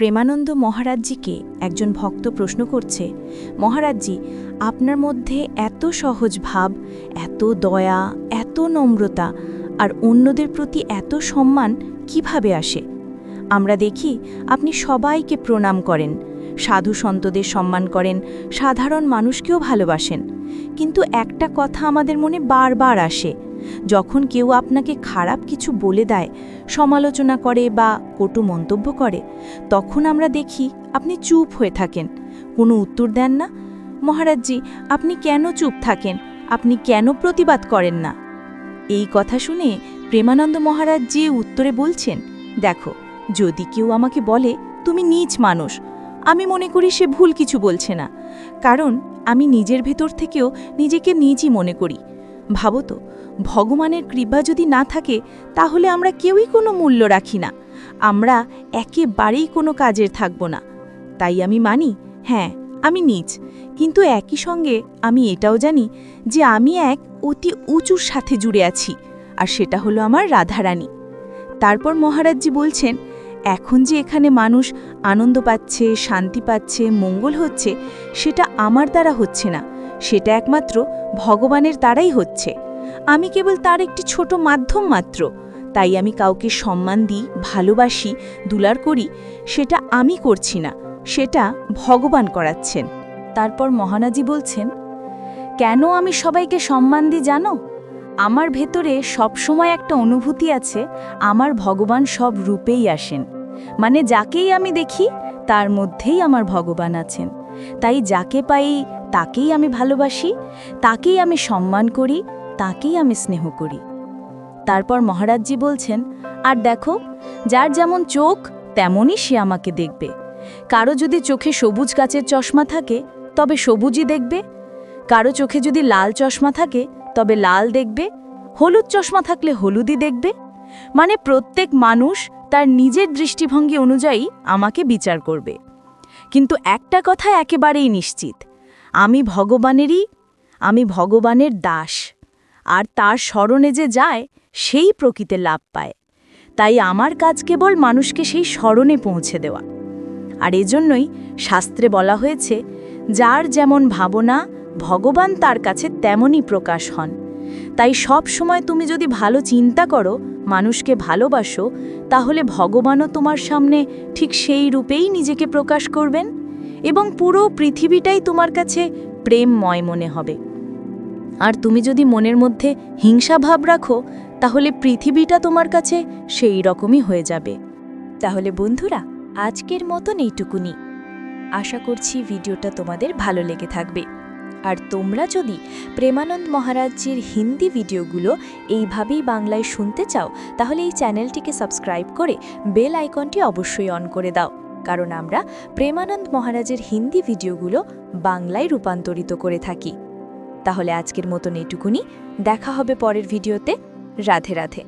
প্রেমানন্দ মহারাজজিকে একজন ভক্ত প্রশ্ন করছে, মহারাজজি, আপনার মধ্যে এত সহজ ভাব, এত দয়া, এত নম্রতা, আর অন্যদের প্রতি এত সম্মান কীভাবে আসে? আমরা দেখি আপনি সবাইকে প্রণাম করেন, সাধু সন্তদের সম্মান করেন, সাধারণ মানুষকেও ভালোবাসেন। কিন্তু একটা কথা আমাদের মনে বারবার আসে যখন কেউ আপনাকে খারাপ কিছু বলে দেয়, সমালোচনা করে বা কটু মন্তব্য করে, তখন আমরা দেখি আপনি চুপ হয়ে থাকেন। কোনো উত্তর দেন না। মহারাজজি, আপনি কেন চুপ থাকেন? আপনি কেন প্রতিবাদ করেন না? এই কথা শুনে প্রেমানন্দ মহারাজজি উত্তরে বলছেন, দেখো, যদি কেউ আমাকে বলে, তুমি নিজ মানুষ, আমি মনে করি সে ভুল কিছু বলছে না। কারণ, আমি নিজের ভেতর থেকেও নিজেকে নিজই মনে করি। ভাবো তো ভগবানের কৃপা যদি না থাকে, তাহলে আমরা কেউই কোনো মূল্য রাখি না। আমরা একেবারেই কোনো কাজের থাকব না। তাই আমি মানি হ্যাঁ আমি নিজ। কিন্তু একই সঙ্গে আমি এটাও জানি যে আমি এক অতি উঁচুর সাথে জুড়ে আছি, আর সেটা হলো আমার রাধারানী। তারপর মহারাজজি বলছেন, এখন যে এখানে মানুষ আনন্দ পাচ্ছে, শান্তি পাচ্ছে, মঙ্গল হচ্ছে, সেটা আমার দ্বারা হচ্ছে না। সেটা একমাত্র ভগবানের দ্বারাই হচ্ছে। আমি কেবল তার একটি ছোট মাধ্যম মাত্র। তাই আমি কাউকে সম্মান দিই, ভালোবাসি, দুলার করি, সেটা আমি করছি না, সেটা ভগবান করাচ্ছেন। তারপর মহানাজি বলছেন, কেন আমি সবাইকে সম্মান দিই জানো? আমার ভেতরে সবসময় একটা অনুভূতি আছে, আমার ভগবান সব রূপেই আসেন। মানে যাকেই আমি দেখি, তার মধ্যেই আমার ভগবান আছেন। তাই যাকে পাই তাকেই আমি ভালোবাসি, তাকেই আমি সম্মান করি, তাকেই আমি স্নেহ করি। তারপর মহারাজজি বলছেন, আর দেখো, যার যেমন চোখ, তেমনই সে আমাকে দেখবে। কারও যদি চোখে সবুজ কাচের চশমা থাকে, তবে সবুজই দেখবে। কারও চোখে যদি লাল চশমা থাকে, তবে লাল দেখবে। হলুদ চশমা থাকলে হলুদই দেখবে। মানে প্রত্যেক মানুষ তার নিজের দৃষ্টিভঙ্গি অনুযায়ী আমাকে বিচার করবে। কিন্তু একটা কথা একেবারেই নিশ্চিত। আমি ভগবানেরই, আমি ভগবানের দাস। আর তার স্মরণে যে যায়, সেই প্রকৃতে লাভ পায়। তাই আমার কাজ কেবল মানুষকে সেই স্মরণে পৌঁছে দেওয়া। আর এজন্যই শাস্ত্রে বলা হয়েছে, যার যেমন ভাবনা ভগবান তার কাছে তেমনই প্রকাশ হন। তাই সব সময় তুমি যদি ভালো চিন্তা করো, মানুষকে ভালোবাসো, তাহলে ভগবানও তোমার সামনে ঠিক সেই রূপেই নিজেকে প্রকাশ করবেন এবং পুরো পৃথিবীটাই তোমার কাছে প্রেমময় মনে হবে। আর তুমি যদি মনের মধ্যে হিংসা ভাব রাখো, তাহলে পৃথিবীটা তোমার কাছে সেই রকমই হয়ে যাবে। তাহলে বন্ধুরা, আজকের মতন এইটুকুনি। আশা করছি ভিডিওটা তোমাদের ভালো লেগে থাকবে। আর তোমরা যদি প্রেমানন্দ মহারাজজির হিন্দি ভিডিওগুলো এইভাবেই বাংলায় শুনতে চাও, তাহলে এই চ্যানেলটিকে সাবস্ক্রাইব করে বেল আইকনটি অবশ্যই অন করে দাও। কারণ আমরা প্রেমানন্দ মহারাজের হিন্দি ভিডিওগুলো বাংলায় রূপান্তরিত করে থাকি। তাহলে আজকের মতন এটুকুনি। দেখা হবে পরের ভিডিওতে। রাধে রাধে।